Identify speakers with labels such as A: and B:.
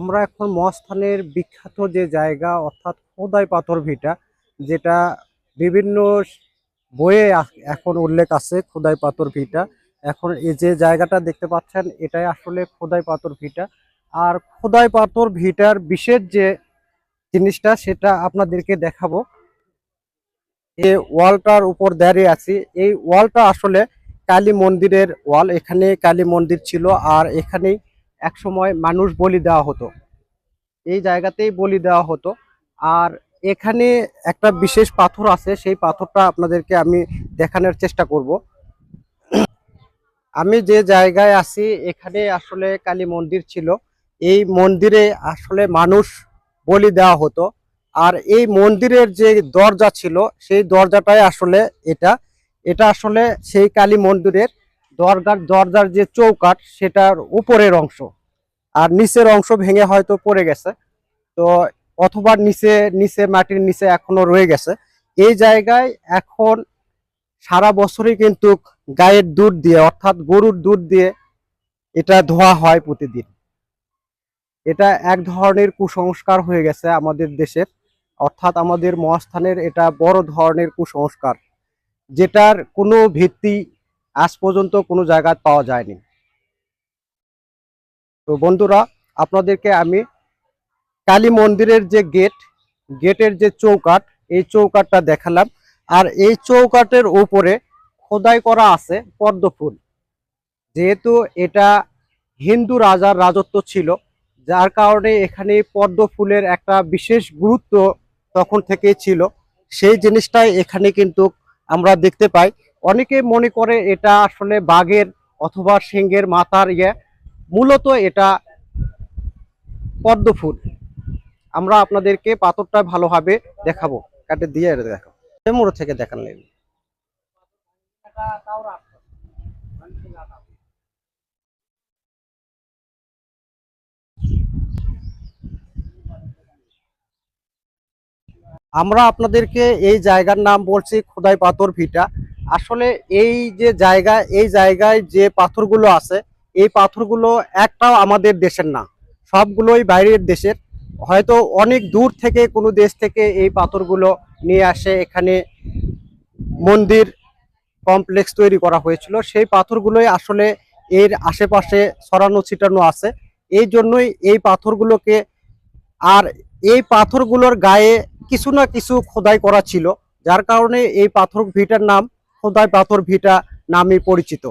A: আমরা এখন মহাস্থানের বিখ্যাত যে জায়গা, অর্থাৎ খোদাই পাথর ভিটা, যেটা বিভিন্ন বইয়ে এখন উল্লেখ আছে খোদাই পাথর ভিটা। এখন এই যে জায়গাটা দেখতে পাচ্ছেন, এটাই আসলে খোদাই পাথর ভিটা। আর খোদাই পাথর ভিটার বিশেষ যে জিনিসটা, সেটা আপনাদেরকে দেখাবো। এই ওয়ালটার উপর দাঁড়িয়ে আছি। এই ওয়ালটা আসলে কালী মন্দিরের ওয়াল। এখানে কালী মন্দির ছিল, আর এখানেই একসময় মানুষ বলি দেওয়া হতো। এই জায়গাতেই বলি দেওয়া হতো। আর এখানে একটা বিশেষ পাথর আছে, সেই পাথরটা আপনাদেরকে আমি দেখানোর চেষ্টা করব। আমি যে জায়গায় আছি, এখানে আসলে কালী মন্দির ছিল। এই মন্দিরে আসলে মানুষ বলি দেওয়া হতো। আর এই মন্দিরের যে দরজা ছিল, সেই দরজাটাই আসলে এটা। এটা আসলে সেই কালী মন্দিরের দরজার দরজার যে চৌকাঠ, সেটার উপরের অংশ। আর নিচের অংশ ভেঙে হয়তো পড়ে গেছে। তো অথবা নিচে নিচে মাটির নিচে এখনও রয়ে গেছে। এই জায়গায় এখন সারা বছরই কিন্তু গায়ের দুধ দিয়ে, অর্থাৎ গরুর দুধ দিয়ে এটা ধোয়া হয় প্রতিদিন। এটা এক ধরনের কুসংস্কার হয়ে গেছে আমাদের দেশের। অর্থাৎ আমাদের মহাস্থানের এটা বড় ধরনের কুসংস্কার, যেটার কোনো ভিত্তি আজ পর্যন্ত কোনো জায়গায় পাওয়া যায়নি। তো বন্ধুরা, আপনাদেরকে আমি কালী মন্দিরের যে গেট, গেটের যে চৌকাঠ, এই চৌকাঠটা দেখালাম। আর এই চৌকাঠের উপরে খোদাই করা আছে পদ্মফুল যেহেতু এটা হিন্দু রাজার রাজত্ব ছিল, যার কারণে এখানে পদ্ম ফুলের একটা বিশেষ গুরুত্ব তখন থেকেই ছিল। সেই জিনিসটাই এখানে কিন্তু আমরা দেখতে পাই। অনেকে মনে করে এটা আসলে বাঘের অথবা সিংহের মাথার ইয়ে। মূলত এটা পদ্ম ফুল আমরা আপনাদেরকে পাথরটা ভালোভাবে দেখাবো। কাটে দিয়ে দেখাবো। মোড় থেকে দেখান লাগবে আমরা আপনাদেরকে এই জায়গার নাম বলছি খোদাই পাথর ভিটা। আসলে এই যে জায়গা, এই জায়গায় যে পাথরগুলো আছে, এই পাথরগুলো একটাও আমাদের দেশের না। সবগুলোই বাইরের দেশের। হয়তো অনেক দূর থেকে কোনো দেশ থেকে এই পাথরগুলো নিয়ে আসে। এখানে মন্দির কমপ্লেক্স তৈরি করা হয়েছিল। সেই পাথরগুলোই আসলে এর আশেপাশে ছড়ানো, ছিটানো আছে। এই জন্যই এই পাথরগুলোকে আর এই পাথরগুলোর গায়ে কিছু না কিছু খোদাই করা ছিল। যার কারণে এই পাথর ভিটার নাম খোদাই পাথর ভিটা নামে পরিচিত।